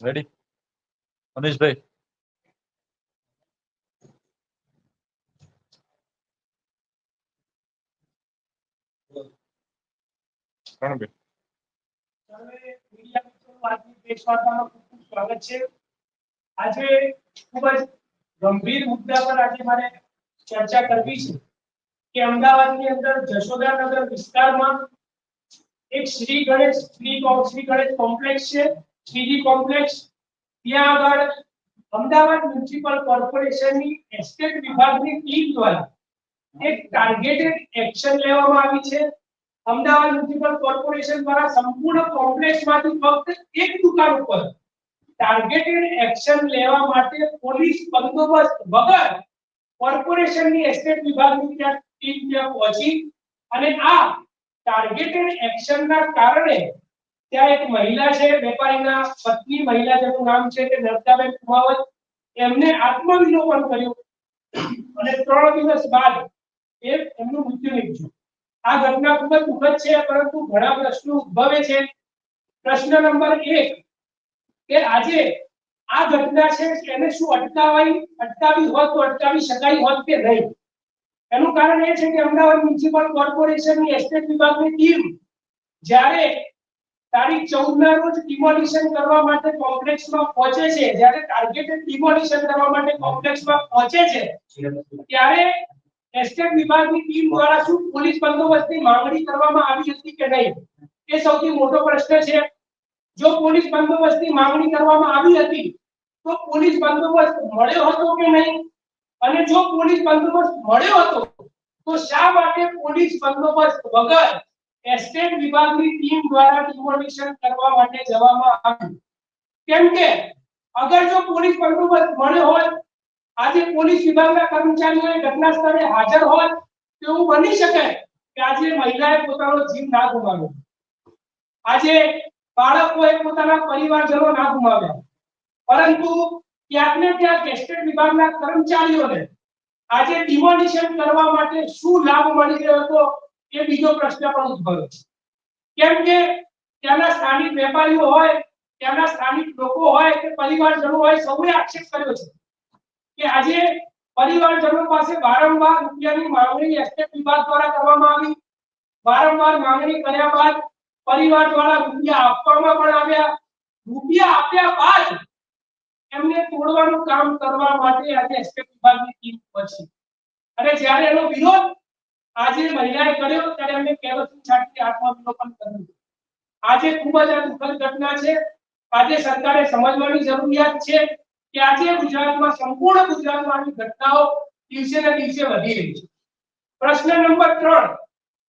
Ready મનીષભાઈ પ્રણભાઈ સર્વે media મિત્રોનું આજની press વાર્તામાં ખૂબ ખૂબ સ્વાગત છે આજે ખૂબ જ ગંભીર મુદ્દા પર આજે મારે ચર્ચા કરવી છે કે અમદાવાદની અંદર જશોદાનગર વિસ્તારમાં એક શ્રી ગણેશ, શ્રી શ્રી ગણેશ કોમ્પ્લેક્સ છે. શ્રીજી કોમ્પ્લેક્સ, ત્યાં આગળ અમદાવાદ મ્યુનિસિપલ કોર્પોરેશનની એસ્ટેટ વિભાગની ટીમ દ્વારા એક ટાર્ગેટેડ એક્શન લેવામાં આવી છે. અમદાવાદ મ્યુનિસિપલ કોર્પોરેશન દ્વારા સંપૂર્ણ કોમ્પ્લેક્સમાંથી ફક્ત એક દુકાન ઉપર ટાર્ગેટેડ એક્શન લેવા માટે પોલીસ બંદોબસ્ત વગર કોર્પોરેશનની એસ્ટેટ વિભાગની ત્યાં ટીમ ત્યાં પહોંચી અને આ ટાર્ગેટેડ એક્શનના કારણે ત્યાં એક મહિલા છે, વેપારીના પત્ની મહિલા જેનું નામ છે કે નર્મદાબેન કુમાવત, એમને આત્મવિલોપન કર્યું અને ત્રણ દિવસ બાદ એ એમનું મૃત્યુ નીપજ્યું. આ ઘટના ખૂબ જ દુઃખદ છે, પરંતુ ઘણા પ્રશ્નો ઉદ્ભવે છે. પ્રશ્ન નંબર એક કે આજે આ ઘટના છે એને શું અટકાવાઈ, અટકાવી હોત તો અટકાવી શકાય હોત કે નહીં? એનું કારણ એ છે કે અમદાવાદ મ્યુનિસિપલ કોર્પોરેશનની એસ્ટેટ વિભાગની ટીમ જ્યારે તારીખ ચૌદ ના રોજ ડિમોલિશન કરવા માટે કોમ્પ્લેક્સમાં પહોંચે છે, જ્યારે ટાર્ગેટેડ ડિમોલિશન કરવા માટે કોમ્પ્લેક્સમાં પહોંચે છે, ત્યારે એસ્ટેટ વિભાગની ટીમ દ્વારા શું પોલીસ બંદોબસ્તની માંગણી કરવામાં આવી હતી કે નહીં? એ સૌથી મોટો પ્રશ્ન છે. જો પોલીસ બંદોબસ્તની માંગણી કરવામાં આવી હતી, તો પોલીસ બંદોબસ્ત મળ્યો હતો કે નહીં? અને જો પોલીસ બંદોબસ્ત મળ્યો હતો, તો શા માટે પોલીસ બંદોબસ્ત વગર એસ્ટેટ વિભાગની ટીમ દ્વારા ડિમોલિશન કરવા માટે જવામાં આવ્યું? કેમ કે અગર જો પોલીસ બંદોબસ્ત મળ્યો હોત આજે પોલીસ વિભાગના કર્મચારીઓ ઘટના સ્થળે હાજર હોત તો એવું બની શકે કે આજે મહિલાએ પોતાનો જીવ ના ગુમાવ્યો. આજે બાળકોએ પોતાના પરિવારજનો ના ગુમાવ્યા પરંતુ ક્યાંક ને ક્યાંક એસ્ટેટ વિભાગના કર્મચારીઓને આજે ડિમોલિશન કરવા માટે શું લાભ મળી રહ્યો હતો એ બીજો પ્રશ્ન પણ ઉદ્ભવ્યો છે. કેમ કે ત્યાંના સ્થાનિક વેપારીઓ હોય, ત્યાંના સ્થાનિક લોકો હોય, કે પરિવારજનો હોય, સૌએ આક્ષેપ કર્યો છે કે આજે પરિવારજનો પાસે વારંવાર રૂપિયાની માંગણી એસ્ટેટ વિભાગ દ્વારા કરવામાં આવી. વારંવાર માંગણી કર્યા બાદ પરિવાર દ્વારા રૂપિયા આપવામાં પણ આવ્યા. રૂપિયા આપ્યા બાદ એમને તોડવાનું કામ કરવા માટે આજે એસ્ટેટ વિભાગની ટીમ પહોંચી. અને જ્યારે એનો વિરોધ આજે મહિલાએ કર્યો, ત્યારે એમને કેરોસીન છાંટી આત્મવિલોપન કર્યું. આજે ખૂબ જ આ દુઃખદ ઘટના છે. આજે સરકારે સમજવાની જરૂરિયાત છે કે આજે ગુજરાતમાં સંપૂર્ણ ગુજરાતમાં આવી ઘટનાઓ દિવસે ને દિવસે વધી રહી છે. પ્રશ્ન નંબર ત્રણ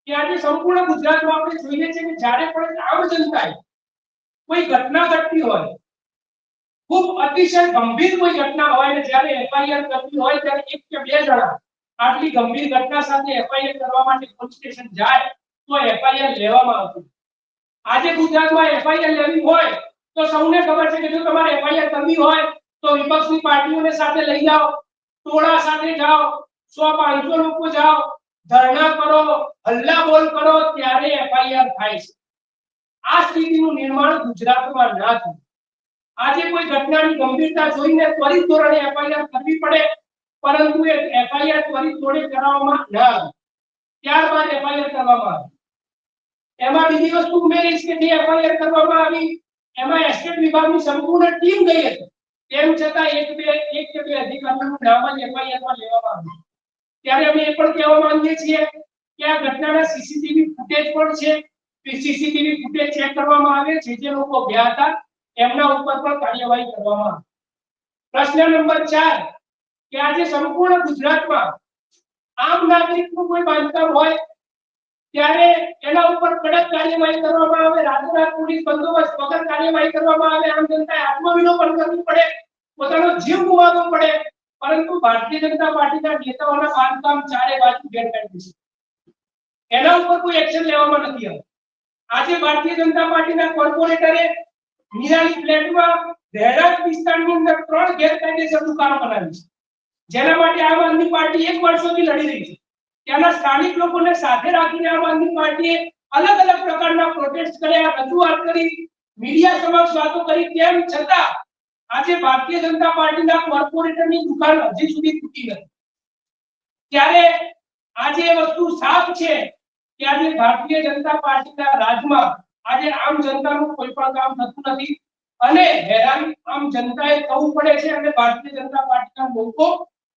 કે આજે સંપૂર્ણ ગુજરાતમાં આપણે જોઈએ છીએ કે જ્યારે પણ આમ જનતાએ કોઈ ઘટના ઘટતી હોય, ખૂબ અતિશય ગંભીર કોઈ ઘટના હોય ને જ્યારે એફઆઈઆર કરવી હોય ત્યારે એક કે બે જણા આટલી ગંભીર ઘટના સાથે એફઆઈઆર કરવા માટે પોલીસ સ્ટેશન જાય, તો એફઆઈઆર લેવામાં આવતી. આજે ગુજરાતમાં એફઆઈઆર લેવી હોય, તો સૌને ખબર છે કે જો તમારે એફઆઈઆર કરવી હોય, તો વિપક્ષની પાર્ટીઓને સાથે લઈ જાઓ, ટોળા સાથે જાઓ, સો પાંચસો લોકો જાઓ ધરણા કરો હલ્લા બોલ કરો, ત્યારે એફઆઈઆર થાય છે. આ સ્થિતિનું નિર્માણ ગુજરાતમાં ના થયું. આજે કોઈ ઘટનાની ગંભીરતા જોઈને ત્વરિત ધોરણે એફઆઈઆર કરવી પડે, પરંતુ એ એફઆઈઆર ત્વરિત ધોરણે કરાવવામાં ન આવી. ત્યારબાદ એફઆઈઆર કરવામાં આવી. એમાં બીજી વસ્તુ ઉમેરીશ કે જે એફઆઈઆર કરવામાં આવી, એમાં એસ્ટેટ વિભાગની સંપૂર્ણ ટીમ ગઈ હતી. તેમ છતાં એક બે, એક કે બે અધિકારીનું નામ જ એફઆઈઆરમાં લેવામાં આવ્યું. ત્યારે અમે એ પણ કહેવા માંગીએ છીએ કે આ ઘટનાના સીસીટીવી ફૂટેજ પણ છે. સીસીટીવી ફૂટેજ ચેક કરવામાં આવે. છે જે લોકો ગયા હતા, એમના ઉપર પણ કાર્યવાહી કરવામાં આવે. પ્રશ્ન નંબર ચાર, કે આજે સંપૂર્ણ ગુજરાતમાં આમ નાગરિકનું કોઈ બાંધકામ હોય, ત્યારે એના ઉપર કડક કાર્યવાહી કરવામાં આવે, રાતોરાત પોલીસ બંદોબસ્ત વગર કાર્યવાહી કરવામાં આવે, આમ જનતાએ આત્મવિલોપન કરવું પડે, પોતાનો જીવ ગુમાવવો પડે પરંતુ ભારતીય જનતા પાર્ટીના નેતાઓના બાંધકામ ચારે બાજુ ગેરકાયદેસર એના ઉપર કોઈ એક્શન લેવામાં નથી આવતું. આજે ભારતીય જનતા પાર્ટીના કોર્પોરેટરે નિરાલી ફ્લેટમાં દહેરાજ વિસ્તારની અંદર ત્રણ ગેરકાયદેસર દુકાનો બનાવી છે. જેના માટે આમ આદમી પાર્ટી એક વર્ષોથી લડી રહી છે. ત્યાંના સ્થાનિક લોકોને સાથે રાખીને આમ આદમી પાર્ટીએ અલગ અલગ પ્રકારના પ્રોટેસ્ટ કર્યા, રજૂઆત કરી, મીડિયા સમક્ષ વાતો કરી, તેમ છતાં આજે ભારતીય જનતા પાર્ટીના કોર્પોરેટરની દુકાન હજી સુધી તૂટી નથી. ત્યારે આજે એ વસ્તુ સાફ છે કે આજે ભારતીય જનતા પાર્ટીના રાજમાં આજે આમ જનતાનું કોઈ પણ કામ થતું નથી. અને હેરાન આમ જનતાએ થવું પડે છે અને ભારતીય જનતા પાર્ટીના લોકો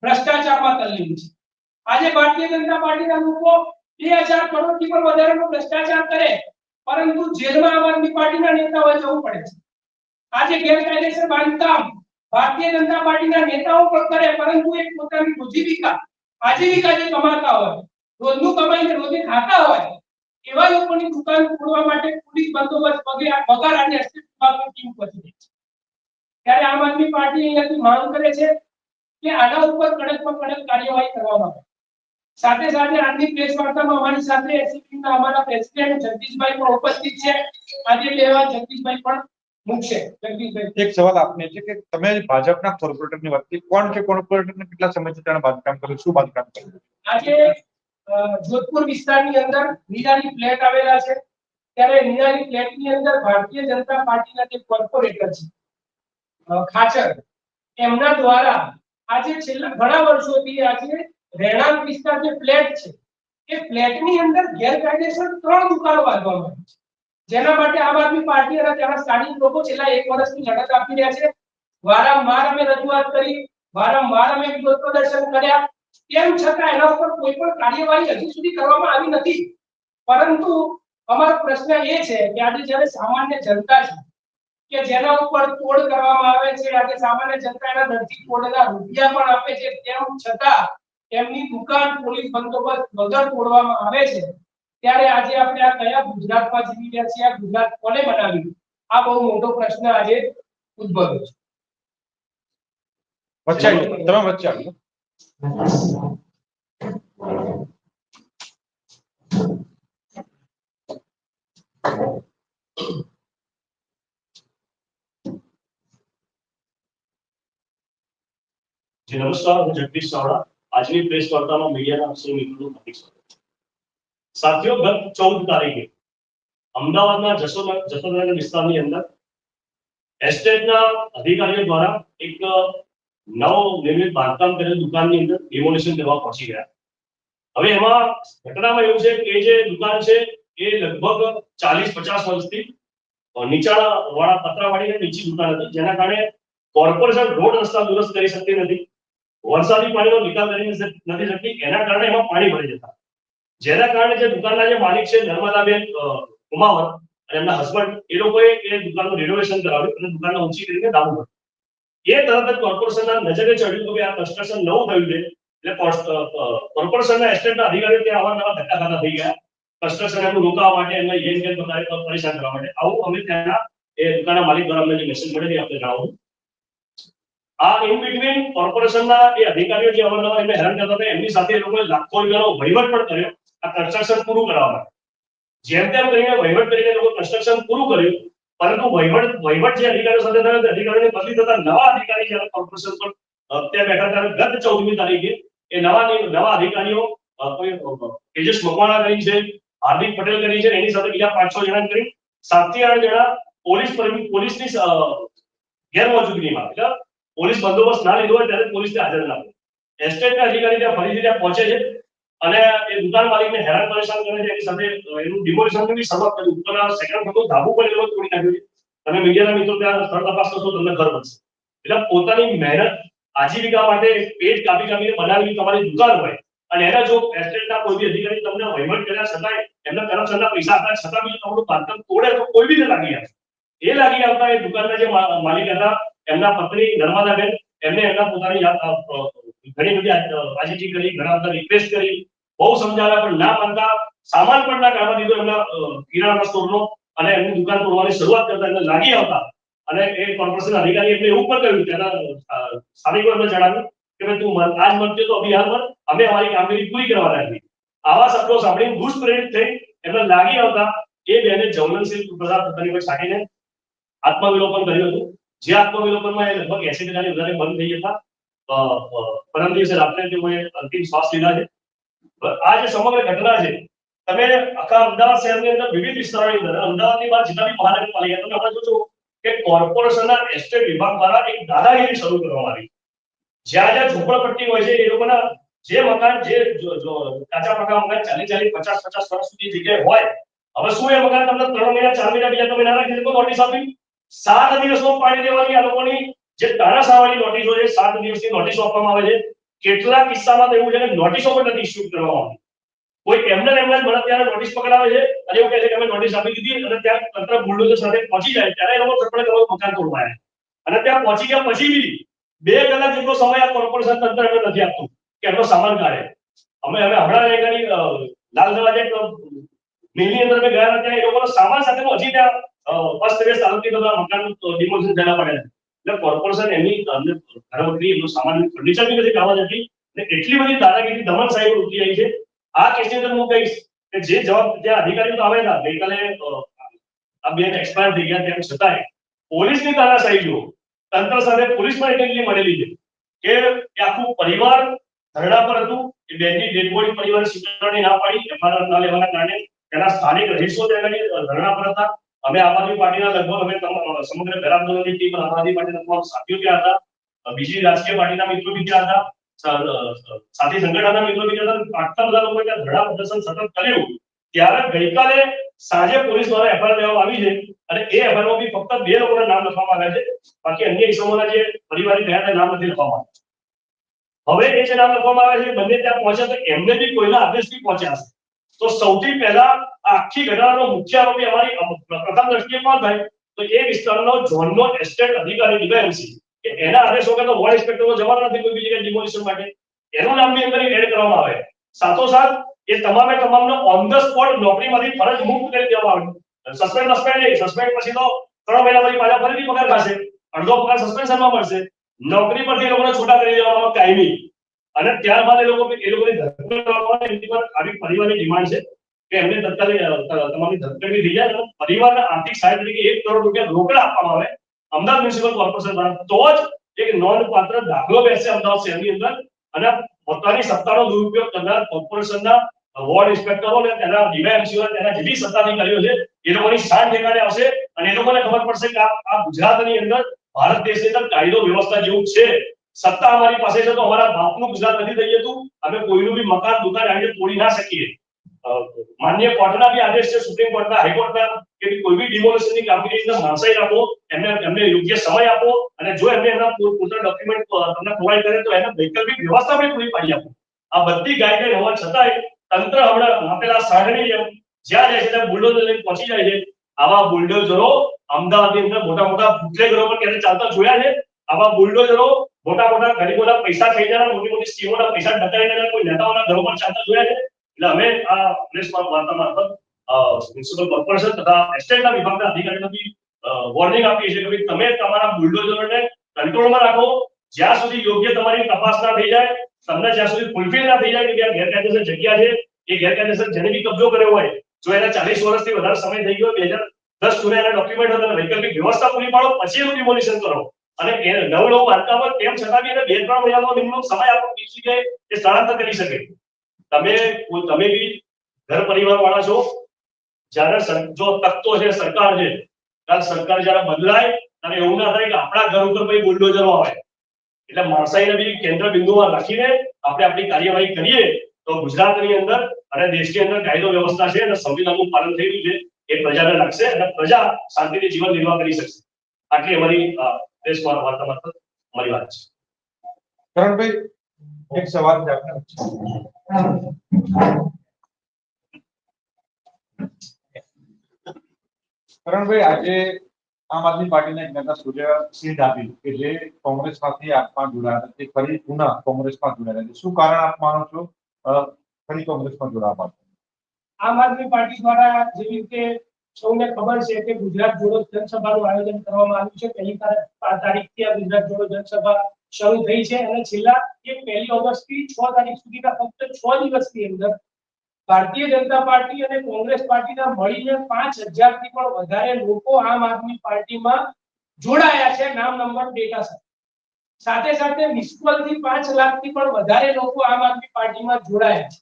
ભ્રષ્ટાચારમાં તલ્લીન છે. આજે ભારતીય જનતા પાર્ટીના લોકો બે હજાર કરોડથી પણ વધારેનો ભ્રષ્ટાચાર કરે, પરંતુ જેલમાં આમ આદમી પાર્ટીના નેતાઓએ જવું પડે છે. આજે ગેરકાયદેસર બાંધકામ ભારતીય જનતા પાર્ટીના નેતાઓ પણ કરે, પરંતુ એક પોતાની રોજીવિકા આજીવિકા જે કમાતા હોય, રોજનું કમાઈને રોજે ખાતા હોય, એવા લોકોની દુકાન ખોલવા માટે પોલીસ બંદોબસ્ત પગે પગાર અને એસટી ટીમ પહોંચી રહી છે. ત્યારે આમ આદમી પાર્ટી અહીંયાથી માંગ કરે છે કે આના ઉપર કડકમાં કડક કાર્યવાહી કરવામાં આવે સાથે સાથે આજની પ્રેસ વાર્તામાં અમારી સાથે એસીપીના અમારા પ્રેસિડેન્ટ જગદીશભાઈ પણ ઉપસ્થિત છે. આજે લેવા જગદીશભાઈ પણ મૂકશે. એક સવાલ આપને છે કે તમે ભાજપના કોર્પોરેટરની વાત કરી કોણ છે કોર્પોરેટરને કેટલા સમયથી તેણે બાંધકામ કર્યું શું બાંધકામ કર્યું? આજે જોધપુર વિસ્તારની અંદર નિરાલી ફ્લેટ આવેલા છે. ત્યારે નિરાલી ફ્લેટની અંદર ભારતીય જનતા પાર્ટીના જે કોર્પોરેટર છે ખાચર એમના દ્વારા આજે છેલ્લા ઘણા વર્ષોથી આજે રહેણાંક વિસ્તાર જે ફ્લેટ છે એ ફ્લેટની અંદર ગેરકાયદેસર ત્રણ દુકાનો બાંધવામાં આવી છે. જેના માટે આમ આદમી પાર્ટી અને તેના સ્થાનિક લોકો છેલ્લા એક વર્ષથી લડત આપી રહ્યા છે. વારંવાર અમે રજૂઆત કરી, વારંવાર અમે વિરોધ પ્રદર્શન કર્યા. તેમ છતાં એના ઉપર કોઈ પણ કાર્યવાહી હજી સુધી કરવામાં આવી નથી. પરંતુ અમારો પ્રશ્ન એ છે કે આજે જ્યારે સામાન્ય જનતા છે, કે જેના ઉપર તોડ કરવામાં આવે છે, આજે સામાન્ય જનતા એના દર્દી તોડના રૂપિયા પણ આપે છે, તેમ છતાં એમની દુકાન, પોલીસ બંદોબસ્ત વગર તોડવામાં આવે છે. ત્યારે આજે આપણે આ કયા ગુજરાતમાં જીવી રહ્યા છીએ? આ ગુજરાત કોને બનાવ્યું? આ બહુ મોટો પ્રશ્ન આજે ઉદ્ભવ્યો છે. વચ્ચે આવો. તમે વચ્ચે આવો. જી નમસ્કાર હું જગદીશ ચાવડા. આજની પ્રેસ વાર્તામાં મીડિયાના સૌ મિત્રોનું હાર્દિક સ્વાગત છે. સાથીઓ, ગત ચૌદ તારીખે અમદાવાદના જસોદનગર વિસ્તારની અંદર એસ્ટેટના અધિકારીઓ દ્વારા એક નવ નિર્મિત બાંધકામ કરેલ દુકાનની અંદર ડિમોલિશન કરવા પહોંચી ગયા. હવે એમાં ઘટનામાં એવું છે કે જે દુકાન છે એ લગભગ ચાલીસ પચાસ વર્ષથી નીચાણા વાળા પતરાવાળી નીચી દુકાન હતી. જેના કારણે કોર્પોરેશન રોડ રસ્તા દુરસ્ત કરી શકતી નથી. વરસાદી પાણીનો નિકાલ કરી નથી શકતી. એના કારણે એમાં પાણી ભરી જતા. જેના કારણે જે દુકાનના જે માલિક છે નર્મદાબેન અ, ઉમાવત અને એમના હસબન્ડ એ લોકોએ એ દુકાનનું રિનોવેશન કરાવ્યું અને દુકાનને ઊંચી કરીને દાવું ભર્યું એ તરત જ કોર્પોરેશનના નજરે ચડ્યું કે આ કન્સ્ટ્રક્શન નવું થયું છે. એટલે કોર્સ- અ, અ, કોર્પોરેશનના એસ્ટેટના અધિકારીઓ ત્યાં અવારનવાર ધક્કા ખાતા થઈ ગયા. કન્સ્ટ્રક્શન એમનું રોકાવા માટે એમને યેન કેન બતાવી પરેશાન કરવા માટે. આવું અમે ત્યાંના એ દુકાનના માલિક દ્વારા અમને જે મેસેજ મળે છે આપણે જણાવું. આ ઇન બિટવીન કોર્પોરેશનના એ અધિકારીઓ જે અવારનવાર એમને હેરાન કરતા હતા એમની સાથે એ લોકોએ લાખો રૂપિયાનો વહીવટ પણ કર્યો. આ કન્સ્ટ્રક્શન પૂરું કરવા માટે. જેમ તેમ કરીને વહીવટ કરીને લોકો કન્સ્ટ્રક્શન પૂરું કર્યું, પરંતુ વહીવટ વહીવટ જે અધિકારીઓ સાથે થયો તે અધિકારીઓની બદલી થતા નવા અધિકારી જ્યારે કોર્પોરેશન પર ત્યાં બેઠા ત્યારે ગત ચૌદમી તારીખે એ નવા નવા અધિકારીઓ કોઈ તેજસ મકવાણા કરી છે, હાર્દિક પટેલ કરી છે એની સાથે બીજા પાંચ, છ જણા કરી, સાતથી આઠ જણા પોલીસ પોલીસની ગેરમોજૂદગીમાં એટલે પોલીસ બંદોબસ્ત ના લીધો હોય ત્યારે પોલીસને હાજર ના એસ્ટેટના અધિકારી ત્યાં ફરીથી ત્યાં પહોંચે છે. અને એ દુકાન માલિકને હેરાન પરેશાન કરે છે, એની સાથે એનું ડિમોલિશનની શરૂઆત કરી. ઉપરના સેકન્ડ ફ્લોર ધાબુ પર એવો તોડી નાખ્યો છે. તમે મીડિયાના મિત્રો ત્યાં સ્થળ તપાસ કરશો, તમને ઘર બનશે એટલે પોતાની મહેનત, આજીવિકા માટે પેટ કાપી કાપીને બનાવેલી તમારી દુકાન હોય, અને એના જો એસ્ટેટના કોઈ બી અધિકારી તમને વહીવટ કર્યા છતાંય, એમના કરપ્શનના પૈસા આપતા છતાં બી તમારું બાંધકામ તોડે તો કોઈ બી લાગી આવે. એ લાગી આવતા એ દુકાનના જે માલિક હતા, એમના પત્ની નર્મદાબેન, એમને એમના પોતાની ઘણી બધી આ- કરી, ઘણા બધા રિક્વેસ્ટ કરી. બહુ સમજાવ્યા પણ ના માનતા સામાન પણ ના કાઢવા દીધો એમના કિરાણા સ્ટોરનો. અને એમની દુકાન તોડવાની શરૂઆત કરતા એમને લાગી આવતા. અને એ કોર્પોરેશન અધિકારી એમને એવું પણ કહ્યું, તેના સ્થાનિકો એમને જણાવ્યું કે ભાઈ તું આજ મત તો અભી હાલ અમે અમારી કામગીરી પૂરી કરવાના છીએ આવા શબ્દો સાંભળીને દુષ્પ્રેરિત થઈ એમને લાગી આવતા. એ બેને જવલનશીલ પ્રસાદ પોતાની પર છાંટીને આત્મવિલોપન કર્યું હતું. જે આત્મવિલોપનમાં એ લગભગ એસી ટકાની વધારે બંધ થઈ જતા. પરમ દિવસે રાત્રે તેઓએ અંતિમ શ્વાસ લીધા છે. આ જે સમગ્ર ઘટના છે, તમે આખા અમદાવાદ શહેરની અંદર વિવિધ વિસ્તારોની અંદર, અમદાવાદની બહાર જેટલા બી મહાનગરપાલિકા તમે આપણે જોજો કે કોર્પોરેશનના એસ્ટેટ વિભાગ દ્વારા એક દાદાગીરી શરૂ કરવામાં આવી. જ્યાં જ્યાં ઝૂંપડપટ્ટી હોય છે, એ લોકોના જે મકાન, જે જો- જો, કાચા પાકા મકાન ચાલીસ ચાલીસ, પચાસ પચાસ વર્ષ સુધી જગ્યાએ હોય, હવે શું એ મકાન તમને ત્રણ મહિના, ચાર મહિના બીજા તમે ના રાખી શકો નોટિસ આપી? સાત દિવસમાં પાણી દેવાની આ લોકોની જે તારાશાવાળી નોટિસો છે સાત દિવસની નોટિસો આપવામાં આવે છે. કેટલા કિસ્સામાં તો એવું છે કે નોટિસો પણ નથી ઇસ્યુ કરવામાં આવતી. કોઈ એમને ને એમને જ મને ત્યારે નોટિસ પકડાવે છે અને એવું કહે છે કે અમે નોટિસ આપી દીધી અને ત્યાં તંત્ર બુલડોઝર સાથે પહોંચી જાય ત્યારે એ લોકો સપડે કરો મકાન તોડવાય અને ત્યાં પહોંચી ગયા પછી બી બે કલાક જેટલો સમય આ કોર્પોરેશન તંત્ર એમને નથી આપતું કે એમનો સામાન કાઢે. અમે અમે હમણાં એક ગાડી, અ, લાલ દરવાજે એક, અ, મિલની અંદર અમે ગયા હતા ત્યાં એ લોકોનો સામાન સાથે હજી ત્યાં અ, અસ્તવ્યસ્ત હાલતની બધા મકાન ડિમોલિશન થયેલા પડ્યા છે. કોર્પોરેશન એની અંદર એનું સામાન ફર્નિચર બી નથી કાઢવા જતી અને એટલી બધી દાદાગીરી દમન સાહેબ ઉતરી આવી છે. આ કેસની અંદર હું કહીશ કે જે જવાબ, જે અધિકારીઓ તો આવે હતા ગઈકાલે આ બેન એક્સપાયર થઈ ગયા તેમ છતાંય, પોલીસની તાનાશાહી તંત્ર સાથે પોલીસ પણ એટલી મળેલી છે કે આખું પરિવાર ધરણા પર હતું, એ બેનની ડેડ બોડી પરિવાર સ્વીકારવાની ના પાડી, એફઆઈઆર ના લેવાના કારણે તેના સ્થાનિક રહીશો આગળ ધરણા પર હતા. અમે આમ આદમી પાર્ટીના લગભગ અમે સમગ્ર ઘર આંદોલનની ટીમ આમ આદમી પાર્ટીના તમામ સાથીઓ ત્યાં હતા. બીજી રાજકીય પાર્ટીના મિત્રો બી ત્યાં હતા. સાથી સંગઠનના મિત્રો બી ત્યાં હતા. આટલા બધા લોકોએ ત્યાં ધરણા પ્રદર્શન સતત કર્યું. ત્યારે ગઈકાલે સાંજે પોલીસ દ્વારા એફઆઈઆર લેવામાં આવી છે અને એ એફઆઈઆરમાં બી ફક્ત બે લોકોના નામ લખવામાં આવ્યા છે. બાકી અન્ય ઇસમોના જે પરિવારી થયા નામ નથી લખવામાં આવ્યા. હવે એ જે નામ લખવામાં આવે છે બંને ત્યાં પહોંચ્યા તો એમને બી કોઈના આદેશથી પહોંચ્યા હશે. તો સૌથી પહેલા આખી ઘટનાનો મુખ્ય આરોપી અમારી પ્રથમ દ્રષ્ટિએ કોણ થાય. તો એ વિસ્તારનો ઝોનનો એસ્ટેટ અધિકારી ડીવાયએમસી કે એના આદેશ વગર તો વોર્ડ ઇન્સ્પેક્ટરો જવાના નથી કોઈ બીજી જગ્યાએ ડિમોલિશન માટે. એનું નામ બી અંદર એડ કરવામાં આવે. સાથોસાથ એ તમામે તમામને ઓન ધ સ્પોટ નોકરીમાંથી ફરજ મુક્ત કરી દેવામાં આવે સસ્પેન્ડ સસ્પેન્ડ નહીં. સસ્પેન્ડ પછી તો ત્રણ મહિના પછી પાછા ફરીથી પગાર થશે. અડધો પગાર સસ્પેન્શનમાં મળશે. નોકરી પરથી એ લોકોને છૂટા કરી દેવામાં કાયમી. અને ત્યારબાદ એ લોકો એ લોકોની ધરપકડ એમની પર આવી પરિવારની ડિમાન્ડ છે કે એમને તત્કાલ તમારી ધરપકડ થઈ જાય પરિવારને આર્થિક સહાય તરીકે એક કરોડ રૂપિયા રોકડા આપવામાં આવે, અમદાવાદ મ્યુનિસિપલ કોર્પોરેશન દ્વારા. તો જ એક નોંધપાત્ર દાખલો બેસશે અમદાવાદ શહેરની અંદર અને પોતાની સત્તાનો દુરુપયોગ કરનાર કોર્પોરેશનના વોર્ડ ઇન્સ્પેક્ટરો અને તેના ડીવાયએમસીઓ તેના જે બી કર્યો છે, એ લોકોની શાન ઠેકાણે આવશે અને એ લોકોને ખબર પડશે કે આ ગુજરાતની અંદર ભારત દેશની અંદર કાયદો વ્યવસ્થા જેવું છે. સત્તા અમારી પાસે છે તો અમારા બાપનું ગુજરાત નથી થઈ જતું. અમે કોઈનું બી મકાન દુકાન આવીને તોડી ના શકીએ. માન્ય કોર્ટના બી આદેશ છે, સુપ્રીમ કોર્ટના હાઈકોર્ટના, કે કોઈ બી ડિમોલિશનની કામગીરી અંદર માણસાઈ રાખો, એમને એમને યોગ્ય સમય આપો, અને જો એમને એના પૂરતા ડોક્યુમેન્ટ તમને પ્રોવાઈડ કરે તો એને વૈકલ્પિક વ્યવસ્થા પણ પૂરી પાડી આપો. આ બધી ગાઈડલાઈન હોવા છતાંય તંત્ર હમણાં આપેલા સાંઢની જેમ જ્યાં જાય છે ત્યાં બુલડોઝર લઈને પહોંચી જાય છે. આવા બુલડોઝરો અમદાવાદની અંદર મોટા મોટા બુટલેગરો પર ક્યારે ચાલતા જોયા છે? આવા બુલડોઝરો મોટા મોટા ગરીબોના પૈસા થઈ જવાના મોટી મોટી સ્કીમોના પૈસા ડકાઈ જવાના કોઈ નેતાઓના ઘરો પણ ચાલતા જોયા છે. એટલે અમે આ પ્રેસ વાર્તા મારફત મ્યુનિસિપલ કોર્પોરેશન તથા એસ્ટેટના વિભાગના અધિકારીઓને વોર્નિંગ આપીએ છીએ કે ભાઈ તમે તમારા બુલડોઝરને કંટ્રોલમાં રાખો. જ્યાં સુધી યોગ્ય તમારી તપાસ ના થઈ જાય, તમને જ્યાં સુધી ફૂલફિલ ના થઈ જાય કે આ ગેરકાયદેસર જગ્યા છે, એ ગેરકાયદેસર જેને બી કબજો કર્યો હોય, જો એના ચાલીસ વર્ષથી વધારે સમય થઈ ગયો, બે હજાર દસ જૂના એના ડોક્યુમેન્ટ હોય તમે વૈકલ્પિક વ્યવસ્થા પૂરી પાડો, પછી એનું ડિમોલિશન કરો. અને એ નવ બાંધકામ હોય તેમ છતાં બી એને બે ત્રણ મહિનાનો મિનિમમ સમય આપો બીજી જગ્યાએ એ સ્થળાંતર કરી શકે. તમે તમે બી ઘર પરિવાર વાળા છો, જ્યારે જો તકતો છે, સરકાર છે, ત્યારે સરકાર જ્યારે બદલાય, ત્યારે એવું ના થાય કે આપણા ઘર ઉપર પછી બુલડોઝરો આવે. એટલે માણસાઈને બી કેન્દ્ર બિંદુમાં રાખીને આપણે આપણી કાર્યવાહી કરીએ તો ગુજરાતની અંદર અને દેશની અંદર કાયદો વ્યવસ્થા છે અને સંવિધાનનું પાલન થઈ રહ્યું છે, એ પ્રજાને લાગશે અને પ્રજા શાંતિથી જીવન નિર્વાહ કરી શકશે. આટલી અમારી દેશ વાર્તા મારફત મારી વાત છે. કરણભાઈ એક સવાલ છે આપને. કરણભાઈ આજે આમ આદમી પાર્ટીના એક નેતા સૂર્યસિંહ ડાભી કે જે કોંગ્રેસમાંથી આપમાં જોડાયા તે ફરી પુનઃ કોંગ્રેસમાં જોડાયા છે શું કારણ આપ માનો છો? ફરી કોંગ્રેસમાં જોડાવા માટે આમ આદમી પાર્ટી દ્વારા જેવી રીતે સૌને ખબર છે કે ગુજરાત જોડો જનસભાનું આયોજન કરવામાં આવ્યું છે. પહેલી તારીખથી આ ગુજરાત જોડો જનસભા શરૂ થઈ છે અને છેલ્લા એક પહેલી ઓગસ્ટથી છ તારીખ સુધીના ફક્ત છ દિવસની અંદર ભારતીય જનતા પાર્ટી અને કોંગ્રેસ પાર્ટીના મળીને પાંચ હજારથી પણ વધારે લોકો આમ આદમી પાર્ટીમાં જોડાયા છે નામ નંબર ડેટા સાથે. સાથે સાથે થી પાંચ લાખથી પણ વધારે લોકો આમ આદમી પાર્ટીમાં જોડાયા છે.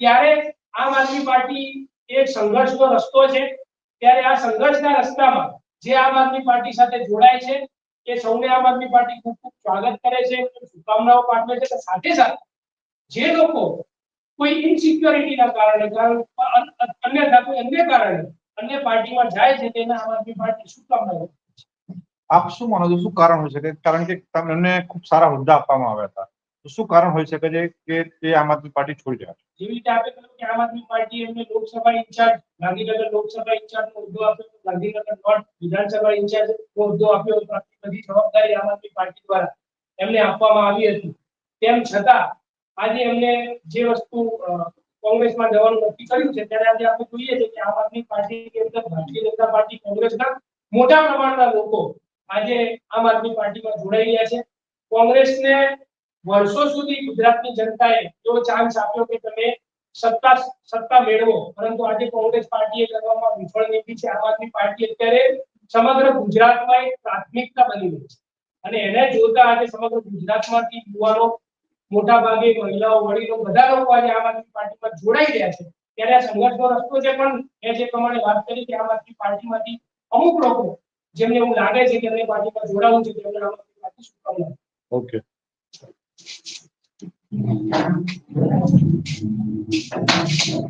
ત્યારે આમ આદમી પાર્ટી એક સંઘર્ષનો રસ્તો છે. ત્યારે આ સંઘર્ષના રસ્તામાં જે આમ આદમી પાર્ટી સાથે જોડાય છે, એ સૌને આમ આદમી પાર્ટી ખૂબ ખૂબ સ્વાગત કરે છે, શુભકામનાઓ પાઠવે છે સાથે સાથે જે લોકો કોઈ ઇનસિક્યોરિટીના કારણે અન્યથા કોઈ અન્ય કારણે અન્ય પાર્ટીમાં જાય છે, તેના આમ આદમી પાર્ટી શુભકામનાઓ આપ શું માનો છો? શું કારણ હોય શકે? કારણ કે તમને ખૂબ સારા હોદ્દા આપવામાં આવ્યા હતા. તો શું કારણ હોઈ શકે છે કે તે આમ આદમી પાર્ટી છોડી રહ્યા જેવી રીતે આપણે કહ્યું કે આમ આદમી પાર્ટી એમને લોકસભા ઇન્ચાર્જ, ગાંધીનગર લોકસભા ઇન્ચાર્જનો હોદ્દો આપ્યો ગાંધીનગર નોર્થ વિધાનસભા ઇન્ચાર્જ હોદ્દો આપ્યો આટલી બધી જવાબદારી આમ આદમી પાર્ટી દ્વારા એમને આપવામાં આવી હતી. તેમ છતાં, આજે એમને જે વસ્તુ કોંગ્રેસમાં જવાનું નક્કી કર્યું છે, ત્યારે આજે આપણે જોઈએ છે કે આમ આદમી પાર્ટી અંદર ભારતીય જનતા પાર્ટી કોંગ્રેસના મોટા પ્રમાણના લોકો આજે આમ આદમી પાર્ટીમાં જોડાઈ રહ્યા છે. કોંગ્રેસને વર્ષો સુધી ગુજરાતની જનતાએ એવો ચાન્સ આપ્યો કે તમે સત્તા સત્તા મેળવો. પરંતુ આજે કોંગ્રેસ પાર્ટીએ કરવામાં વિફળ નીતિ છે. આમ આદમી પાર્ટી અત્યારે સમગ્ર ગુજરાતમાં એક પ્રાથમિકતા બની ગઈ છે. અને એને જોતા આજે સમગ્ર ગુજરાતમાંથી યુવાનો મોટા ભાગે મહિલાઓ, વડીલો બધા લોકો આજે આમ આદમી પાર્ટીમાં જોડાઈ રહ્યા છે. ત્યારે આ સંઘર્ષનો રસ્તો છે પણ મેં જે પ્રમાણે વાત કરી કે આમ આદમી પાર્ટીમાંથી અમુક લોકો જેમને એવું લાગે છે કે એમની પાર્ટીમાં જોડાવું છે, તેમને આમ આદમી પાર્ટી શુભકામના ઓકે Thank you.